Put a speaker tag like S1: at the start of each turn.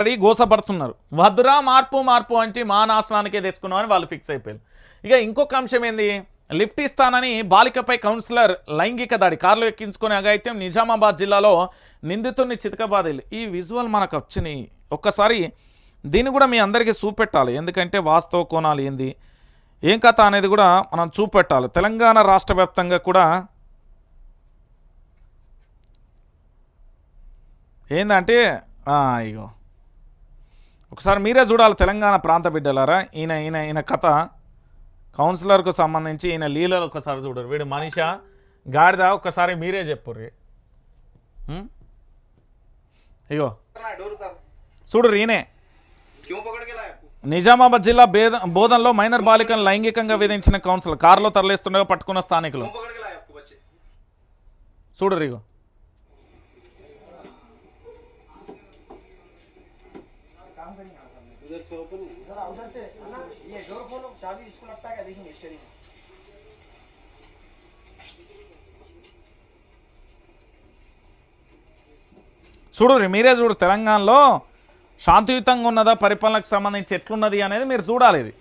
S1: అడిగి గోసపడుతున్నారు. వద్దురా మార్పు మార్పు అంటే మా నాశనానికే తెచ్చుకున్నామని వాళ్ళు ఫిక్స్ అయిపోయారు. ఇక ఇంకొక అంశం ఏంది? లిఫ్ట్ ఇస్తానని బాలికపై కౌన్సిలర్ లైంగిక దాడి కారులో ఎక్కించుకునే అఘాయిత్యం నిజామాబాద్ జిల్లాలో నిందితుడిని చితకబాదిలు. ఈ విజువల్ మనకు వచ్చినాయి ఒక్కసారి దీన్ని కూడా మీ అందరికీ చూపెట్టాలి. ఎందుకంటే వాస్తవ కోణాలు ఏంది? ఏం కథ అనేది కూడా మనం చూపెట్టాలి. తెలంగాణ రాష్ట్ర వ్యాప్తంగా కూడా ఏందంటే ఇగో. ఒకసారి మీరే చూడాలి తెలంగాణ ప్రాంత బిడ్డలారా. ఈయన ఈయన ఈయన కథ కౌన్సిలర్కు సంబంధించి ఈయన లీలలు ఒకసారి చూడరు వీడు మనిష గాడిద ఒకసారి మీరే చెప్పుర్రి.
S2: అయ్యో.
S1: చూడరు ఈయనే. నిజామాబాద్ జిల్లా బేద బోధనలో మైనర్ బాలికను లైంగికంగా వేధించిన కౌన్సిలర్. కారులో తరలిస్తుండగా పట్టుకున్న స్థానికులు. చూడు ఇగో
S2: उधर से ओपन
S3: जरा उधर से है ना ये डोर खोलो चाबी इसको लगता है क्या देखेंगे स्टेरिंग
S1: చూడరు మీరే చూడు తెలంగాణలో శాంతియుతంగా ఉన్నదా పరిపాలనకు సంబంధించి ఎట్లున్నది అనేది మీరు చూడాలి ఇది